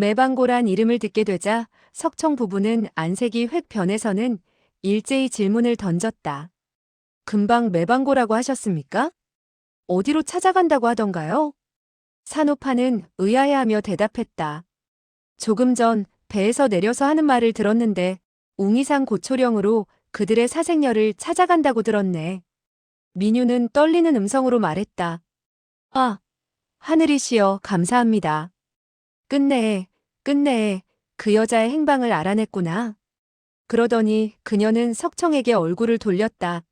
매방고란 이름을 듣게 되자 석청 부부는 안색이 획 변해서는 일제히 질문을 던졌다. 금방 매방고라고 하셨습니까? 어디로 찾아간다고 하던가요? 산호파는 의아해하며 대답했다. 조금 전 배에서 내려서 하는 말을 들었는데 웅이산 고초령으로 그들의 사생녀를 찾아간다고 들었네. 민유는 떨리는 음성으로 말했다. 아, 하늘이시여 감사합니다. 끝내, 끝내, 그 여자의 행방을 알아냈구나. 그러더니 그녀는 석청에게 얼굴을 돌렸다.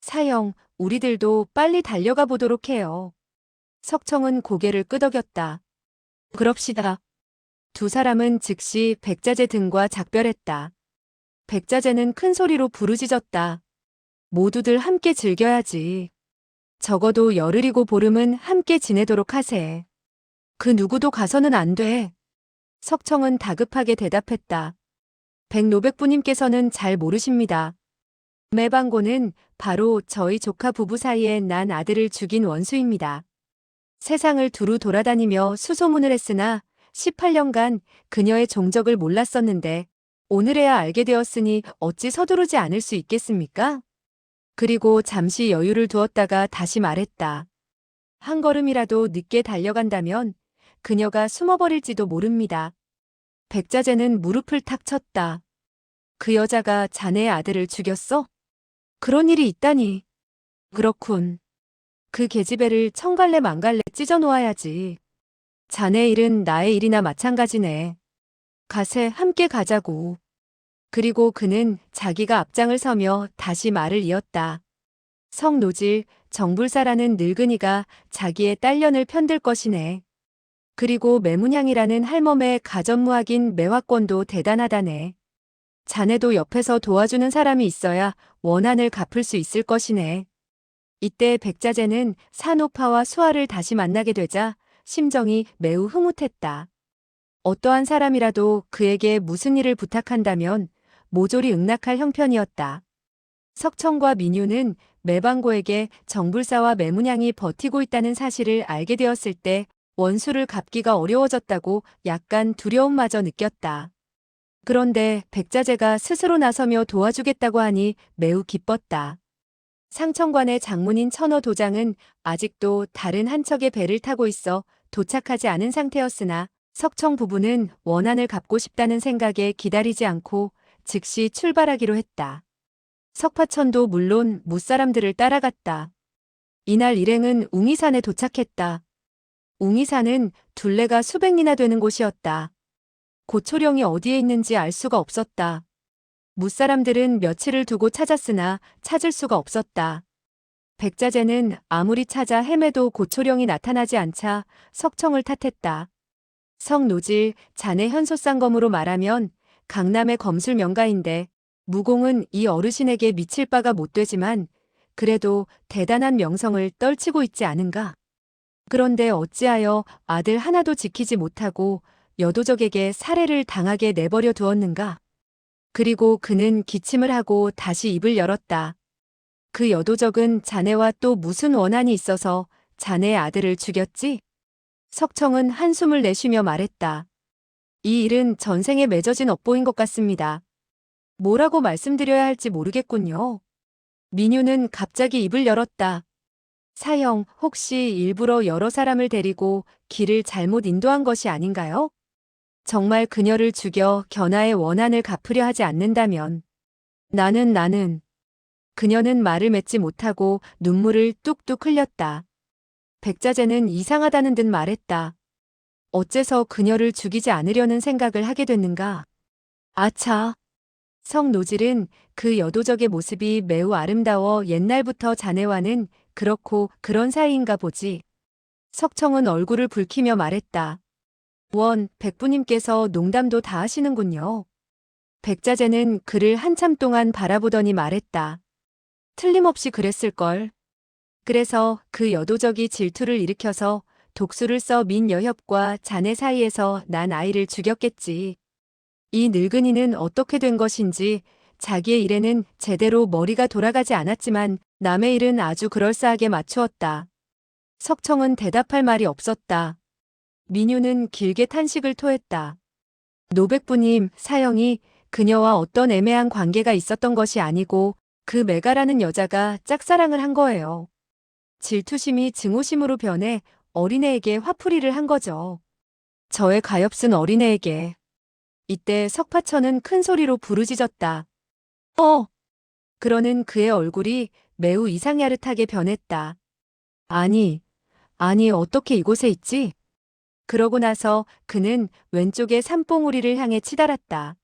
사형, 우리들도 빨리 달려가 보도록 해요. 석청은 고개를 끄덕였다. 그럽시다. 두 사람은 즉시 백자재 등과 작별했다. 백자재는 큰 소리로 부르짖었다. 모두들 함께 즐겨야지. 적어도 열흘이고 보름은 함께 지내도록 하세. 그 누구도 가서는 안 돼. 석청은 다급하게 대답했다. 백노백부님께서는 잘 모르십니다. 매방고는 바로 저희 조카 부부 사이에 난 아들을 죽인 원수입니다. 세상을 두루 돌아다니며 수소문을 했으나 18년간 그녀의 종적을 몰랐었는데 오늘에야 알게 되었으니 어찌 서두르지 않을 수 있겠습니까? 그리고 잠시 여유를 두었다가 다시 말했다. 한 걸음이라도 늦게 달려간다면 그녀가 숨어버릴지도 모릅니다. 백자재는 무릎을 탁 쳤다. 그 여자가 자네의 아들을 죽였어? 그런 일이 있다니. 그렇군. 그 계집애를 청갈래 망갈래 찢어 놓아야지. 자네 일은 나의 일이나 마찬가지네. 가세 함께 가자고. 그리고 그는 자기가 앞장을 서며 다시 말을 이었다. 성노질, 정불사라는 늙은이가 자기의 딸년을 편들 것이네. 그리고 매문향이라는 할멈의 가전무학인 매화권도 대단하다네. 자네도 옆에서 도와주는 사람이 있어야 원한을 갚을 수 있을 것이네. 이때 백자재는 산호파와 수아를 다시 만나게 되자 심정이 매우 흐뭇했다. 어떠한 사람이라도 그에게 무슨 일을 부탁한다면 모조리 응낙할 형편이었다. 석청과 민유는 매방고에게 정불사와 매문양이 버티고 있다는 사실을 알게 되었을 때 원수를 갚기가 어려워졌다고 약간 두려움마저 느꼈다. 그런데 백자재가 스스로 나서며 도와주겠다고 하니 매우 기뻤다. 상청관의 장문인 천어 도장은 아직도 다른 한 척의 배를 타고 있어 도착하지 않은 상태였으나 석청 부부는 원한을 갚고 싶다는 생각에 기다리지 않고 즉시 출발하기로 했다. 석파천도 물론 무사람들을 따라갔다. 이날 일행은 웅이산에 도착했다. 웅이산은 둘레가 수백리나 되는 곳이었다. 고초령이 어디에 있는지 알 수가 없었다. 무사람들은 며칠을 두고 찾았으나 찾을 수가 없었다. 백자재는 아무리 찾아 헤매도 고초령이 나타나지 않자 석청을 탓했다. 성노질, 자네 현소쌍검으로 말하면 강남의 검술 명가인데 무공은 이 어르신에게 미칠 바가 못 되지만 그래도 대단한 명성을 떨치고 있지 않은가. 그런데 어찌하여 아들 하나도 지키지 못하고 여도적에게 살해를 당하게 내버려 두었는가. 그리고 그는 기침을 하고 다시 입을 열었다. 그 여도적은 자네와 또 무슨 원한이 있어서 자네의 아들을 죽였지? 석청은 한숨을 내쉬며 말했다. 이 일은 전생에 맺어진 업보인 것 같습니다. 뭐라고 말씀드려야 할지 모르겠군요. 민유는 갑자기 입을 열었다. 사형, 혹시 일부러 여러 사람을 데리고 길을 잘못 인도한 것이 아닌가요? 정말 그녀를 죽여 견아의 원한을 갚으려 하지 않는다면. 나는 나는. 그녀는 말을 맺지 못하고 눈물을 뚝뚝 흘렸다. 백자재는 이상하다는 듯 말했다. 어째서 그녀를 죽이지 않으려는 생각을 하게 됐는가? 아차. 성노질은 그 여도적의 모습이 매우 아름다워 옛날부터 자네와는 그렇고 그런 사이인가 보지. 석청은 얼굴을 붉히며 말했다. 원, 백부님께서 농담도 다 하시는군요. 백자재는 그를 한참 동안 바라보더니 말했다. 틀림없이 그랬을걸. 그래서 그 여도적이 질투를 일으켜서 독수를 써 민 여협과 자네 사이에서 난 아이를 죽였겠지. 이 늙은이는 어떻게 된 것인지 자기의 일에는 제대로 머리가 돌아가지 않았지만 남의 일은 아주 그럴싸하게 맞추었다. 석청은 대답할 말이 없었다. 민유는 길게 탄식을 토했다. 노백부님, 사형이 그녀와 어떤 애매한 관계가 있었던 것이 아니고 그 메가라는 여자가 짝사랑을 한 거예요. 질투심이 증오심으로 변해 어린애에게 화풀이를 한 거죠. 저의 가엾은 어린애에게. 이때 석파천은 큰 소리로 부르짖었다. 어! 그러는 그의 얼굴이 매우 이상야릇하게 변했다. 아니, 아니 어떻게 이곳에 있지? 그러고 나서 그는 왼쪽의 산봉우리를 향해 치달았다.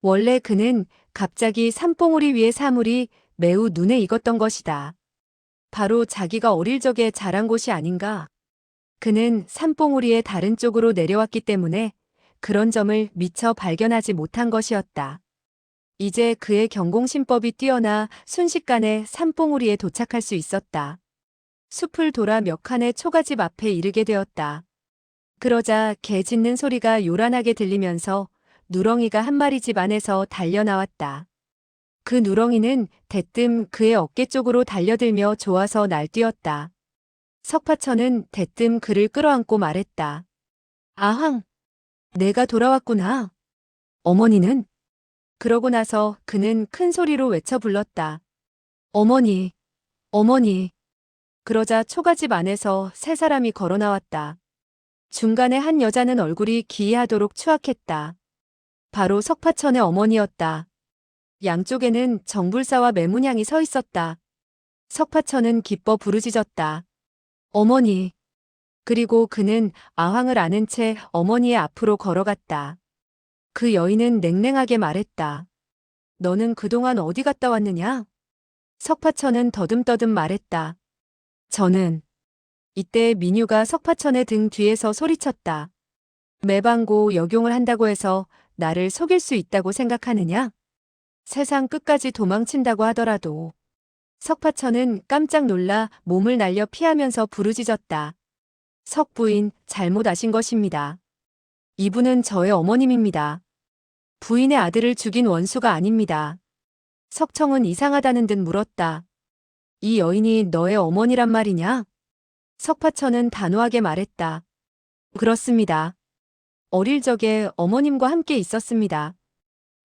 원래 그는 갑자기 산봉우리 위의 사물이 매우 눈에 익었던 것이다. 바로 자기가 어릴 적에 자란 곳이 아닌가. 그는 산봉우리의 다른 쪽으로 내려왔기 때문에 그런 점을 미처 발견하지 못한 것이었다. 이제 그의 경공신법이 뛰어나 순식간에 산봉우리에 도착할 수 있었다. 숲을 돌아 몇 칸의 초가집 앞에 이르게 되었다. 그러자 개 짖는 소리가 요란하게 들리면서 누렁이가 한 마리 집 안에서 달려나왔다. 그 누렁이는 대뜸 그의 어깨 쪽으로 달려들며 좋아서 날뛰었다. 석파천은 대뜸 그를 끌어안고 말했다. 아항, 내가 돌아왔구나. 어머니는? 그러고 나서 그는 큰 소리로 외쳐 불렀다. 어머니, 어머니. 그러자 초가집 안에서 세 사람이 걸어 나왔다. 중간에 한 여자는 얼굴이 기이하도록 추악했다. 바로 석파천의 어머니였다. 양쪽에는 정불사와 매문양이 서 있었다. 석파천은 기뻐 부르짖었다. 어머니. 그리고 그는 아황을 아는 채 어머니의 앞으로 걸어갔다. 그 여인은 냉랭하게 말했다. 너는 그동안 어디 갔다 왔느냐? 석파천은 더듬더듬 말했다. 저는 이때 민유가 석파천의 등 뒤에서 소리쳤다. 매방고 역용을 한다고 해서 나를 속일 수 있다고 생각하느냐? 세상 끝까지 도망친다고 하더라도. 석파천은 깜짝 놀라 몸을 날려 피하면서 부르짖었다. 석 부인, 잘못 아신 것입니다. 이분은 저의 어머님입니다. 부인의 아들을 죽인 원수가 아닙니다. 석청은 이상하다는 듯 물었다. 이 여인이 너의 어머니란 말이냐? 석파천은 단호하게 말했다. 그렇습니다. 어릴 적에 어머님과 함께 있었습니다.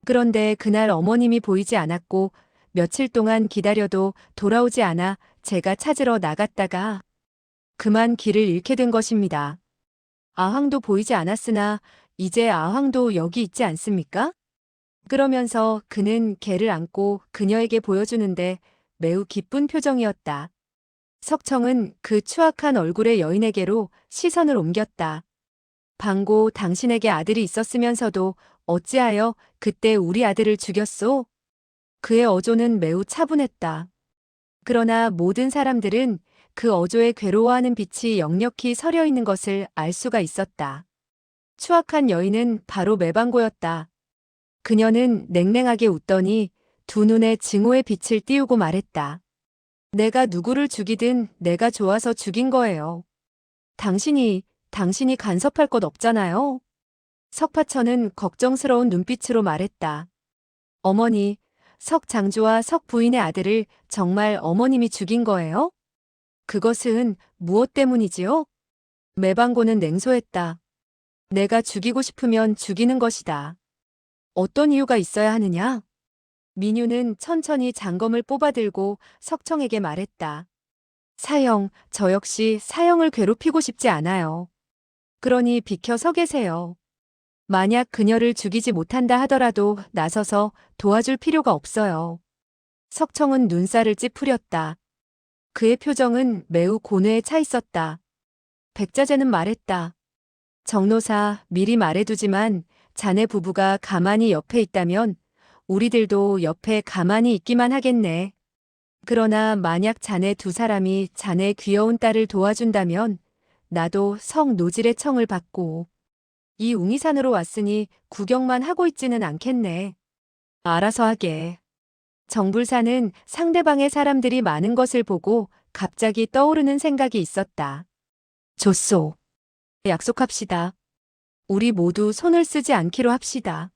그런데 그날 어머님이 보이지 않았고 며칠 동안 기다려도 돌아오지 않아 제가 찾으러 나갔다가 그만 길을 잃게 된 것입니다. 아황도 보이지 않았으나 이제 아황도 여기 있지 않습니까? 그러면서 그는 개를 안고 그녀에게 보여주는데 매우 기쁜 표정이었다. 석청은 그 추악한 얼굴의 여인에게로 시선을 옮겼다. 방고 당신에게 아들이 있었으면서도 어찌하여 그때 우리 아들을 죽였소? 그의 어조는 매우 차분했다. 그러나 모든 사람들은 그 어조에 괴로워하는 빛이 역력히 서려 있는 것을 알 수가 있었다. 추악한 여인은 바로 매방고였다. 그녀는 냉랭하게 웃더니 두 눈에 증오의 빛을 띄우고 말했다. 내가 누구를 죽이든 내가 좋아서 죽인 거예요. 당신이, 당신이 간섭할 것 없잖아요. 석파천은 걱정스러운 눈빛으로 말했다. 어머니, 석 장주와 석 부인의 아들을 정말 어머님이 죽인 거예요? 그것은 무엇 때문이지요? 매방고는 냉소했다. 내가 죽이고 싶으면 죽이는 것이다. 어떤 이유가 있어야 하느냐? 민유는 천천히 장검을 뽑아들고 석청에게 말했다. 사형, 저 역시 사형을 괴롭히고 싶지 않아요. 그러니 비켜 서 계세요. 만약 그녀를 죽이지 못한다 하더라도 나서서 도와줄 필요가 없어요. 석청은 눈살을 찌푸렸다. 그의 표정은 매우 고뇌에 차 있었다. 백자재는 말했다. 정노사, 미리 말해두지만 자네 부부가 가만히 옆에 있다면 우리들도 옆에 가만히 있기만 하겠네. 그러나 만약 자네 두 사람이 자네 귀여운 딸을 도와준다면 나도 성 노질의 청을 받고 이 웅이산으로 왔으니 구경만 하고 있지는 않겠네. 알아서 하게. 정불사는 상대방의 사람들이 많은 것을 보고 갑자기 떠오르는 생각이 있었다. 좋소. 약속합시다. 우리 모두 손을 쓰지 않기로 합시다.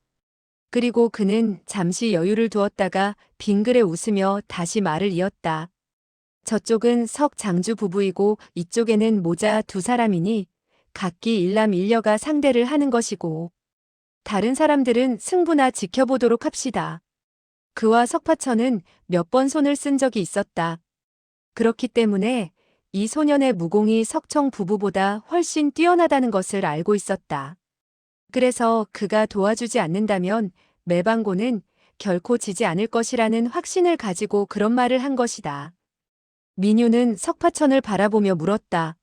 그리고 그는 잠시 여유를 두었다가 빙그레 웃으며 다시 말을 이었다. 저쪽은 석 장주 부부이고 이쪽에는 모자 두 사람이니 각기 일남일녀가 상대를 하는 것이고 다른 사람들은 승부나 지켜보도록 합시다. 그와 석파천은 몇 번 손을 쓴 적이 있었다. 그렇기 때문에 이 소년의 무공이 석청 부부보다 훨씬 뛰어나다는 것을 알고 있었다. 그래서 그가 도와주지 않는다면 매방고는 결코 지지 않을 것이라는 확신을 가지고 그런 말을 한 것이다. 민유는 석파천을 바라보며 물었다.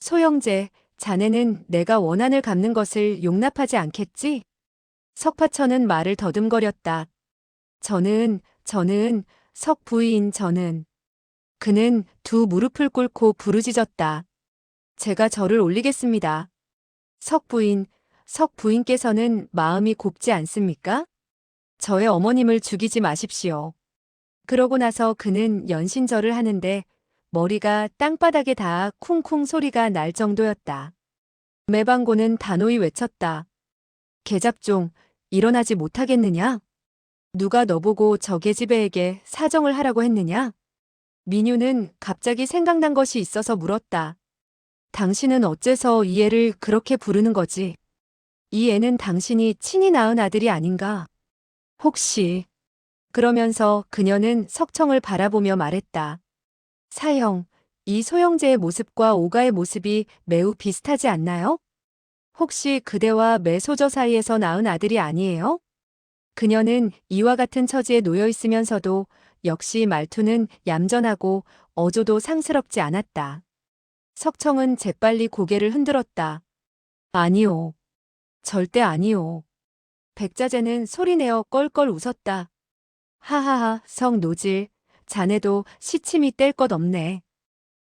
소영재, 자네는 내가 원한을 갚는 것을 용납하지 않겠지? 석파천은 말을 더듬거렸다. 저는, 저는, 석 부인 저는. 그는 두 무릎을 꿇고 부르짖었다. 제가 절을 올리겠습니다. 석 부인, 석 부인께서는 마음이 곱지 않습니까? 저의 어머님을 죽이지 마십시오. 그러고 나서 그는 연신절을 하는데 머리가 땅바닥에 닿아 쿵쿵 소리가 날 정도였다. 매방고는 단호히 외쳤다. 계잡종, 일어나지 못하겠느냐? 누가 너보고 저 계집애에게 사정을 하라고 했느냐? 민유는 갑자기 생각난 것이 있어서 물었다. 당신은 어째서 이 애를 그렇게 부르는 거지? 이 애는 당신이 친히 낳은 아들이 아닌가? 혹시 그러면서 그녀는 석청을 바라보며 말했다. 사형, 이 소영재의 모습과 오가의 모습이 매우 비슷하지 않나요? 혹시 그대와 매소저 사이에서 낳은 아들이 아니에요? 그녀는 이와 같은 처지에 놓여 있으면서도 역시 말투는 얌전하고 어조도 상스럽지 않았다. 석청은 재빨리 고개를 흔들었다. 아니요. 절대 아니요. 백자재는 소리내어 껄껄 웃었다. 하하하, 성 노질, 자네도 시침이 뗄 것 없네.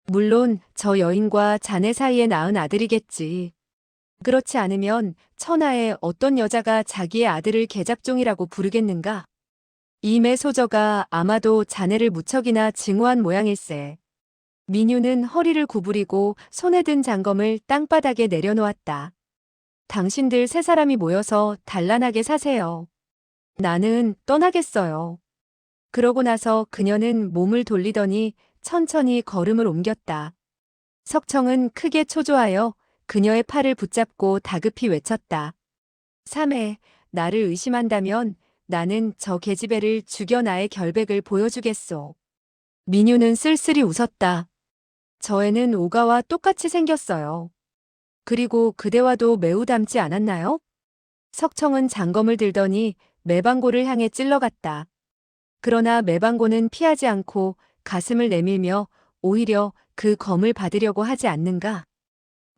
물론 저 여인과 자네 사이에 낳은 아들이겠지. 그렇지 않으면 천하에 어떤 여자가 자기의 아들을 계잡종이라고 부르겠는가? 이매 소저가 아마도 자네를 무척이나 증오한 모양일세. 민유는 허리를 구부리고 손에 든 장검을 땅바닥에 내려놓았다. 당신들 세 사람이 모여서 단란하게 사세요. 나는 떠나겠어요. 그러고 나서 그녀는 몸을 돌리더니 천천히 걸음을 옮겼다. 석청은 크게 초조하여 그녀의 팔을 붙잡고 다급히 외쳤다. 3회, 나를 의심한다면 나는 저 계집애를 죽여 나의 결백을 보여주겠소. 민유는 쓸쓸히 웃었다. 저 애는 오가와 똑같이 생겼어요. 그리고 그대와도 매우 닮지 않았나요? 석청은 장검을 들더니 매방고를 향해 찔러갔다. 그러나 매방고는 피하지 않고 가슴을 내밀며 오히려 그 검을 받으려고 하지 않는가?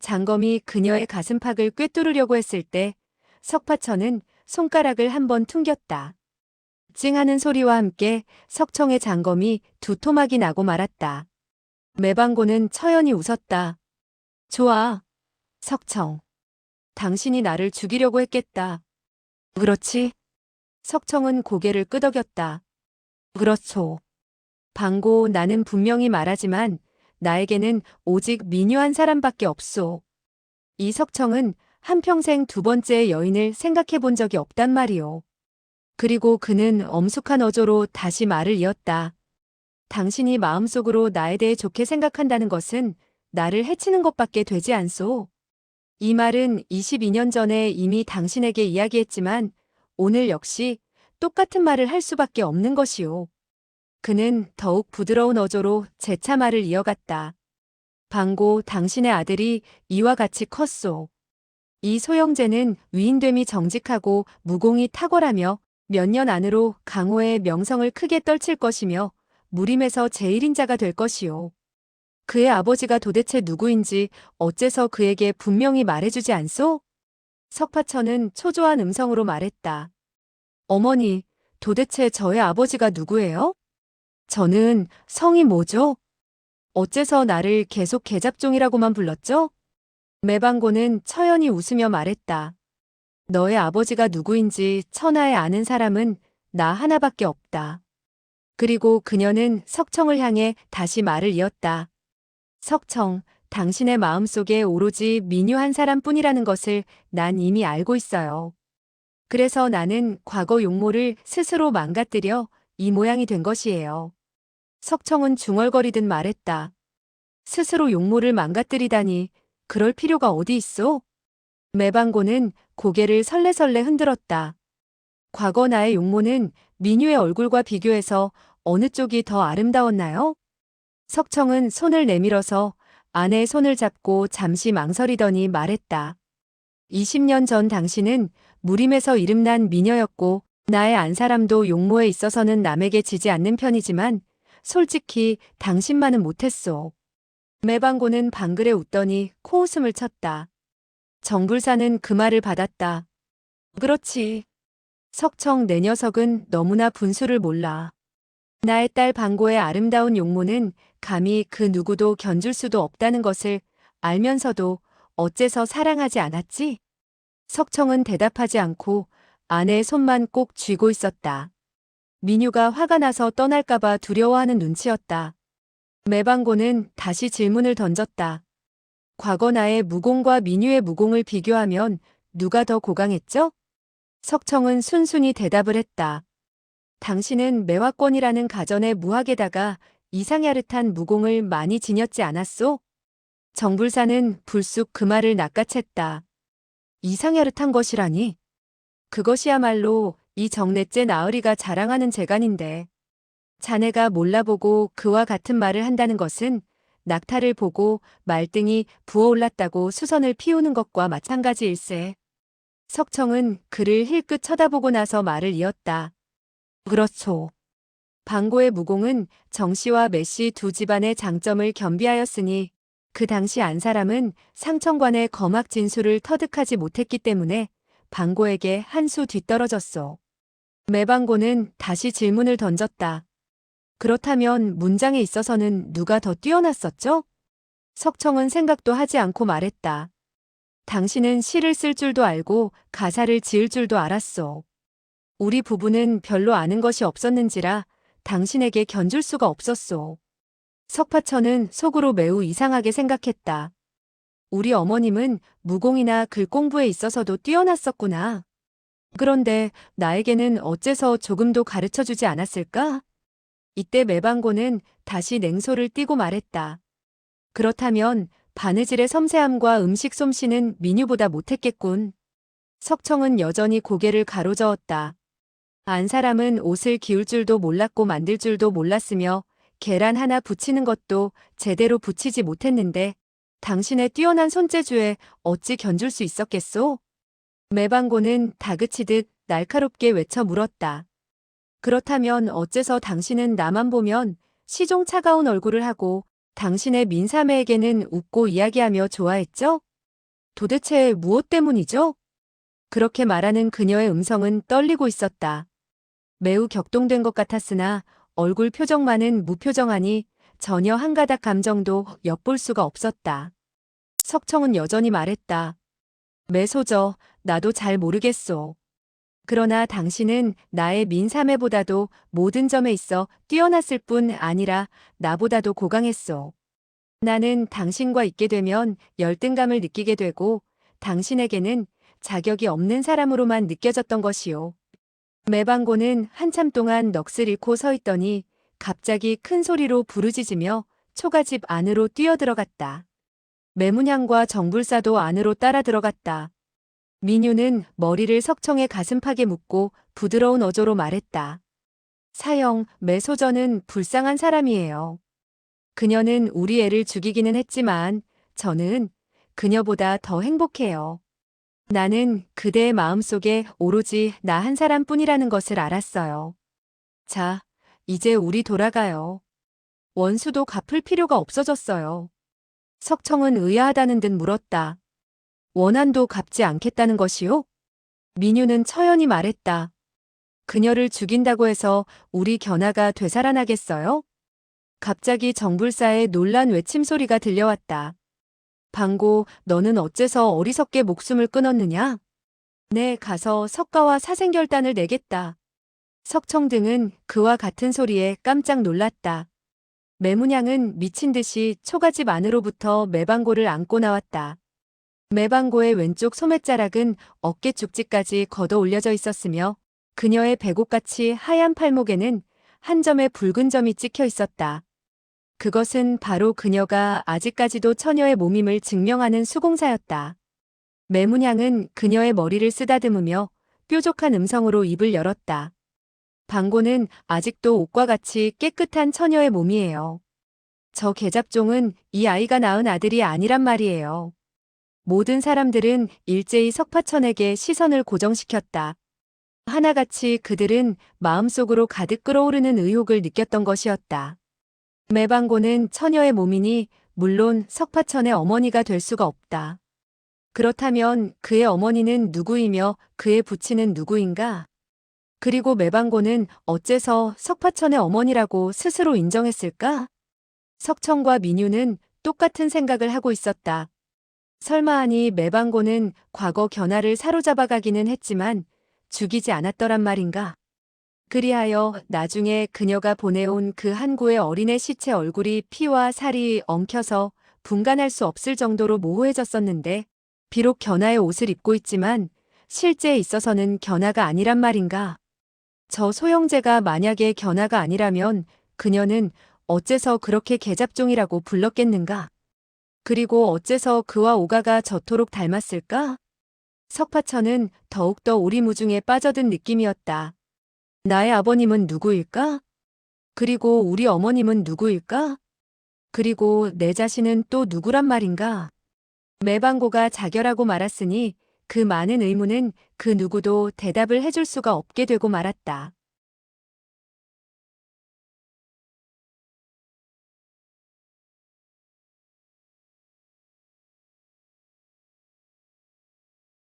장검이 그녀의 가슴팍을 꿰뚫으려고 했을 때 석파천은 손가락을 한번 퉁겼다. 찡하는 소리와 함께 석청의 장검이 두 토막이 나고 말았다. 매방고는 처연히 웃었다. 좋아. 석청. 당신이 나를 죽이려고 했겠다. 그렇지? 석청은 고개를 끄덕였다. 그렇소. 방고 나는 분명히 말하지만 나에게는 오직 민유 한 사람밖에 없소. 이 석청은 한평생 두 번째 여인을 생각해 본 적이 없단 말이오. 그리고 그는 엄숙한 어조로 다시 말을 이었다. 당신이 마음속으로 나에 대해 좋게 생각한다는 것은 나를 해치는 것밖에 되지 않소. 이 말은 22년 전에 이미 당신에게 이야기했지만 오늘 역시 똑같은 말을 할 수밖에 없는 것이오. 그는 더욱 부드러운 어조로 재차 말을 이어갔다. 방고 당신의 아들이 이와 같이 컸소. 이 소영재는 위인됨이 정직하고 무공이 탁월하며 몇 년 안으로 강호의 명성을 크게 떨칠 것이며 무림에서 제일인자가 될 것이오. 그의 아버지가 도대체 누구인지 어째서 그에게 분명히 말해주지 않소? 석파천은 초조한 음성으로 말했다. 어머니, 도대체 저의 아버지가 누구예요? 저는 성이 뭐죠? 어째서 나를 계속 계잡종이라고만 불렀죠? 매방고는 처연히 웃으며 말했다. 너의 아버지가 누구인지 천하에 아는 사람은 나 하나밖에 없다. 그리고 그녀는 석청을 향해 다시 말을 이었다. 석청, 당신의 마음속에 오로지 민유 한 사람뿐이라는 것을 난 이미 알고 있어요. 그래서 나는 과거 용모를 스스로 망가뜨려 이 모양이 된 것이에요. 석청은 중얼거리듯 말했다. 스스로 용모를 망가뜨리다니 그럴 필요가 어디 있어? 매방고는 고개를 설레설레 흔들었다. 과거 나의 용모는 민유의 얼굴과 비교해서 어느 쪽이 더 아름다웠나요? 석청은 손을 내밀어서 아내의 손을 잡고 잠시 망설이더니 말했다. 20년 전 당신은 무림에서 이름난 미녀였고 나의 안사람도 용모에 있어서는 남에게 지지 않는 편이지만 솔직히 당신만은 못했소. 매방고는 방글에 웃더니 코웃음을 쳤다. 정불사는 그 말을 받았다. 그렇지. 석청 내 녀석은 너무나 분수를 몰라. 나의 딸 방고의 아름다운 용모는 감히 그 누구도 견줄 수도 없다는 것을 알면서도 어째서 사랑하지 않았지? 석청은 대답하지 않고 아내의 손만 꼭 쥐고 있었다. 민유가 화가 나서 떠날까봐 두려워하는 눈치였다. 매방고는 다시 질문을 던졌다. 과거 나의 무공과 민유의 무공을 비교하면 누가 더 고강했죠? 석청은 순순히 대답을 했다. 당신은 매화권이라는 가전의 무학에다가 이상야릇한 무공을 많이 지녔지 않았소? 정불사는 불쑥 그 말을 낚아챘다. 이상야릇한 것이라니? 그것이야말로 이 정넷째 나으리가 자랑하는 재간인데. 자네가 몰라보고 그와 같은 말을 한다는 것은 낙타를 보고 말등이 부어올랐다고 수선을 피우는 것과 마찬가지일세. 석청은 그를 힐끗 쳐다보고 나서 말을 이었다. 그렇소. 방고의 무공은 정씨와 매씨 두 집안의 장점을 겸비하였으니 그 당시 안 사람은 상천관의 거막 진수를 터득하지 못했기 때문에 방고에게 한 수 뒤떨어졌소. 매방고는 다시 질문을 던졌다. 그렇다면 문장에 있어서는 누가 더 뛰어났었죠? 석청은 생각도 하지 않고 말했다. 당신은 시를 쓸 줄도 알고 가사를 지을 줄도 알았소. 우리 부부는 별로 아는 것이 없었는지라 당신에게 견줄 수가 없었소. 석파천은 속으로 매우 이상하게 생각했다. 우리 어머님은 무공이나 글 공부에 있어서도 뛰어났었구나. 그런데 나에게는 어째서 조금도 가르쳐 주지 않았을까? 이때 매방고는 다시 냉소를 띠고 말했다. 그렇다면 바느질의 섬세함과 음식 솜씨는 민유보다 못했겠군. 석청은 여전히 고개를 가로저었다. 안 사람은 옷을 기울 줄도 몰랐고 만들 줄도 몰랐으며 계란 하나 붙이는 것도 제대로 붙이지 못했는데 당신의 뛰어난 손재주에 어찌 견줄 수 있었겠소? 매방고는 다그치듯 날카롭게 외쳐 물었다. 그렇다면 어째서 당신은 나만 보면 시종 차가운 얼굴을 하고 당신의 민사매에게는 웃고 이야기하며 좋아했죠? 도대체 무엇 때문이죠? 그렇게 말하는 그녀의 음성은 떨리고 있었다. 매우 격동된 것 같았으나 얼굴 표정만은 무표정하니 전혀 한 가닥 감정도 엿볼 수가 없었다. 석청은 여전히 말했다. 매소저, 나도 잘 모르겠소. 그러나 당신은 나의 민사매보다도 모든 점에 있어 뛰어났을 뿐 아니라 나보다도 고강했소. 나는 당신과 있게 되면 열등감을 느끼게 되고 당신에게는 자격이 없는 사람으로만 느껴졌던 것이요. 매방고는 한참 동안 넋을 잃고 서 있더니 갑자기 큰 소리로 부르짖으며 초가집 안으로 뛰어들어갔다. 매문향과 정불사도 안으로 따라 들어갔다. 민유는 머리를 석청의 가슴팍에 묻고 부드러운 어조로 말했다. 사형, 매소저는 불쌍한 사람이에요. 그녀는 우리 애를 죽이기는 했지만 저는 그녀보다 더 행복해요. 나는 그대의 마음속에 오로지 나 한 사람뿐이라는 것을 알았어요. 자, 이제 우리 돌아가요. 원수도 갚을 필요가 없어졌어요. 석청은 의아하다는 듯 물었다. 원한도 갚지 않겠다는 것이요? 민유는 처연히 말했다. 그녀를 죽인다고 해서 우리 견아가 되살아나겠어요? 갑자기 정불사의 놀란 외침 소리가 들려왔다. 방고, 너는 어째서 어리석게 목숨을 끊었느냐? 네, 가서 석가와 사생결단을 내겠다. 석청 등은 그와 같은 소리에 깜짝 놀랐다. 매문양은 미친 듯이 초가집 안으로부터 매방고를 안고 나왔다. 매방고의 왼쪽 소매자락은 어깨 쪽지까지 걷어 올려져 있었으며 그녀의 배곡같이 하얀 팔목에는 한 점의 붉은 점이 찍혀 있었다. 그것은 바로 그녀가 아직까지도 처녀의 몸임을 증명하는 수공사였다. 매문향은 그녀의 머리를 쓰다듬으며 뾰족한 음성으로 입을 열었다. 방고는 아직도 옷과 같이 깨끗한 처녀의 몸이에요. 저 계잡종은 이 아이가 낳은 아들이 아니란 말이에요. 모든 사람들은 일제히 석파천에게 시선을 고정시켰다. 하나같이 그들은 마음속으로 가득 끓어오르는 의혹을 느꼈던 것이었다. 매방고는 처녀의 몸이니 물론 석파천의 어머니가 될 수가 없다. 그렇다면 그의 어머니는 누구이며 그의 부친은 누구인가? 그리고 매방고는 어째서 석파천의 어머니라고 스스로 인정했을까? 석천과 민유는 똑같은 생각을 하고 있었다. 설마하니 매방고는 과거 견아를 사로잡아가기는 했지만 죽이지 않았더란 말인가? 그리하여 나중에 그녀가 보내온 그 한구의 어린애 시체 얼굴이 피와 살이 엉켜서 분간할 수 없을 정도로 모호해졌었는데 비록 견아의 옷을 입고 있지만 실제에 있어서는 견아가 아니란 말인가? 저 소형제가 만약에 견아가 아니라면 그녀는 어째서 그렇게 계잡종이라고 불렀겠는가? 그리고 어째서 그와 오가가 저토록 닮았을까? 석파천은 더욱더 오리무중에 빠져든 느낌이었다. 나의 아버님은 누구일까? 그리고 우리 어머님은 누구일까? 그리고 내 자신은 또 누구란 말인가? 매방고가 자결하고 말았으니 그 많은 의문은 그 누구도 대답을 해줄 수가 없게 되고 말았다.